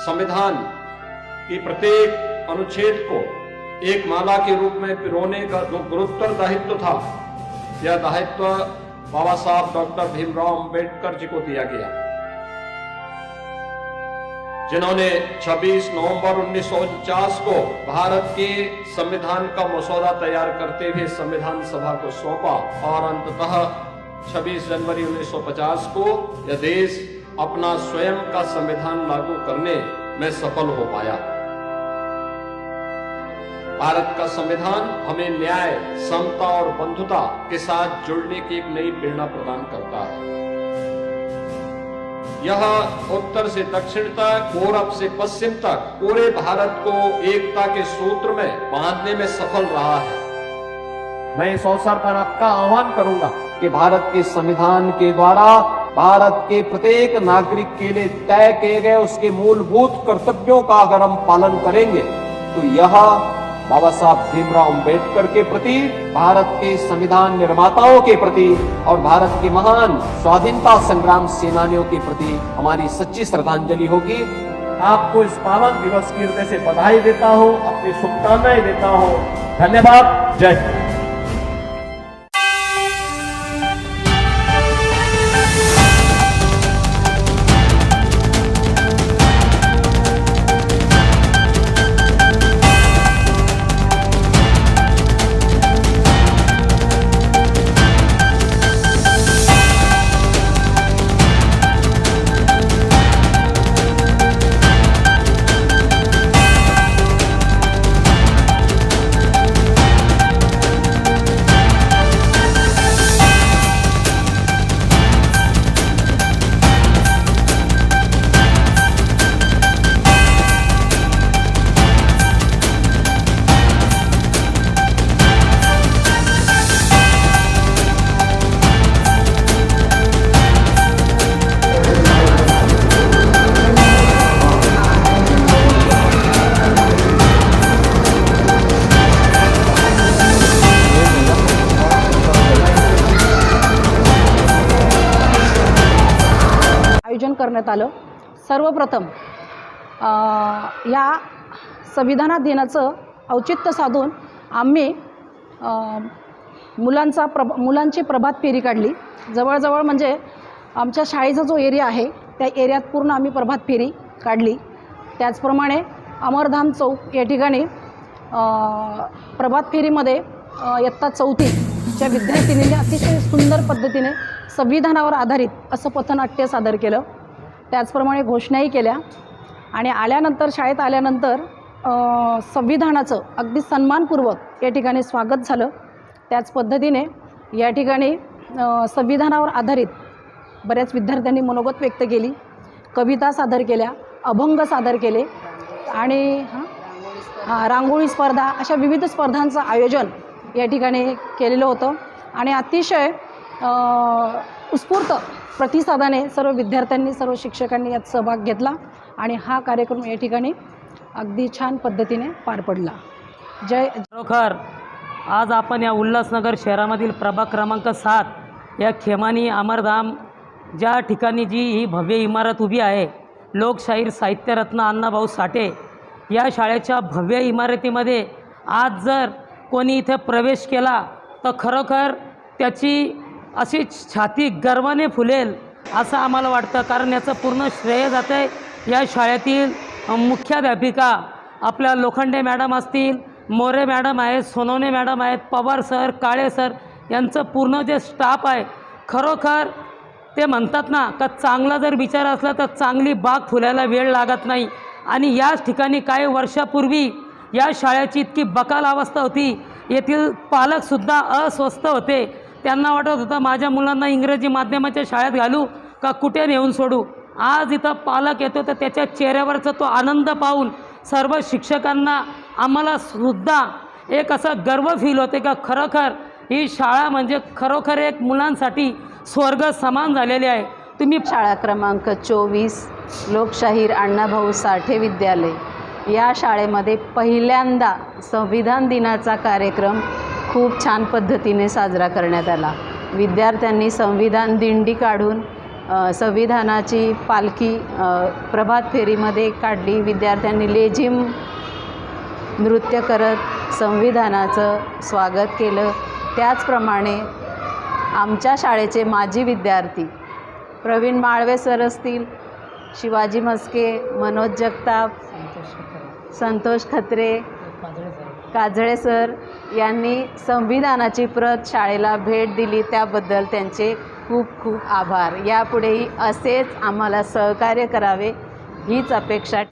संविधान की प्रत्येक अनुच्छेद को एक माला के रूप में पिरोने का जो गुरुतर दायित्व था, यह दायित्व बाबा साहब डॉक्टर भीमराव अंबेडकर जी को दिया गया। जिन्होंने 26 नवंबर 1949 को भारत के संविधान का मसौदा तैयार करते हुए संविधान सभा को सौंपा और अंततः 26 जनवरी 1950 को यह देश अपना स्वयं का संविधान लागू करने में सफल हो पाया। भारत का संविधान हमें न्याय, समता और बंधुता के साथ जुड़ने की एक नई प्रेरणा प्रदान करता है। यह उत्तर से दक्षिण तक, पूरब से पश्चिम तक, पूरे भारत को एकता के सूत्र में बांधने में सफल रहा है। मैं इस अवसर पर आपका आह्वान करूँगा कि भारत के संविधान के द्वारा भारत के प्रत्येक नागरिक के लिए तय किए गए उसके मूलभूत कर्तव्यों का अगर हम पालन करेंगे तो यह बाबा साहब भीमराव अंबेडकर के प्रति, भारत के संविधान निर्माताओं के प्रति और भारत के महान स्वाधीनता संग्राम सेनानियों के प्रति हमारी सच्ची श्रद्धांजलि होगी। आपको इस पावन दिवस की हृदय से बधाई देता हूँ, अपनी शुभकामनाएँ देता हूँ। धन्यवाद। जय हिंद। करण्यात आलं. सर्वप्रथम या संविधानात दिनाचं औचित्य साधून आम्ही मुलांचा प्रभ मुलांची प्रभात फेरी काढली. जवळजवळ म्हणजे आमच्या शाळेचा जो एरिया आहे त्या एरियात पूर्ण आम्ही प्रभात फेरी काढली. त्याचप्रमाणे अमरधाम चौक या ठिकाणी प्रभात फेरीमध्ये इयत्ता चौथीच्या विद्यार्थिनीने अतिशय सुंदर पद्धतीने संविधानावर आधारित असं पथनाट्य सादर केलं. त्याचप्रमाणे घोषणाही केल्या. आणि आल्यानंतर शाळेत आल्यानंतर संविधानाचं अगदी सन्मानपूर्वक या ठिकाणी स्वागत झालं. त्याच पद्धतीने या ठिकाणी संविधानावर आधारित बऱ्याच विद्यार्थ्यांनी मनोगत व्यक्त केली. कविता सादर केल्या अभंग सादर केले आणि हां हां रांगोळी स्पर्धा अशा विविध स्पर्धांचं आयोजन या ठिकाणी केलेलं होतं. आणि अतिशय उत्स्फूर्त प्रतिसादाने सर्व विद्यार्थ्यांनी सर्व शिक्षकांनी यात सहभाग घेतला आणि हा कार्यक्रम या ठिकाणी अगदी छान पद्धतीने पार पडला. जय खरोखर आज आपण या उल्हासनगर शहरामधील प्रभाग क्रमांक सात या खेमानी अमरधाम ज्या ठिकाणी जी ही भव्य इमारत उभी आहे लोकशाहीर साहित्यरत्न अण्णाभाऊ साठे या शाळेच्या भव्य इमारतीमध्ये आज जर कोणी इथे प्रवेश केला तर खरोखर त्याची अशी छाती गर्वाने फुलेल असं आम्हाला वाटतं. कारण याचं पूर्ण श्रेय जातं आहे या शाळेतील मुख्याध्यापिका आपल्या लोखंडे मॅडम असतील मोरे मॅडम आहेत सोनवणे मॅडम आहेत पवार सर काळे सर यांचं पूर्ण जे स्टाफ आहे खरोखर ते म्हणतात ना का चांगला जर विचार असला तर चांगली बाग फुलायला वेळ लागत नाही. आणि याच ठिकाणी काही वर्षापूर्वी या शाळेची इतकी बकाल अवस्था होती. येथील पालकसुद्धा अस्वस्थ होते. त्यांना वाटत होतं माझ्या मुलांना इंग्रजी माध्यमाच्या शाळेत घालू का कुठे नेऊन सोडू? आज इथं पालक येतो तर त्याच्या चेहऱ्यावरचा तो आनंद पाहून सर्व शिक्षकांना आम्हाला सुद्धा एक असं गर्व फील होते का खरोखर ही शाळा म्हणजे खरोखर एक मुलांसाठी स्वर्ग समान झालेली आहे. तुम्ही शाळा क्रमांक चोवीस लोकशाहीर अण्णाभाऊ साठे विद्यालय. या शाळेमध्ये पहिल्यांदा संविधान दिनाचा कार्यक्रम खूप छान पद्धतीने साजरा करण्यात आला. विद्यार्थ्यांनी संविधान दिंडी काढून संविधानाची पालखी प्रभात फेरीमध्ये काढली. विद्यार्थ्यांनी लेझिम नृत्य करत संविधानाचं स्वागत केलं. त्याचप्रमाणे आमच्या शाळेचे माजी विद्यार्थी प्रवीण माळवे सर असतील शिवाजी मस्के मनोज जगताप संतोष खत्रे काजळे सर यांनी संविधानाची प्रत शाळेला भेट दिली त्याबद्दल त्यांचे खूप खूप आभार. यापुढेही असेच आम्हाला सहकार्य करावे हीच अपेक्षा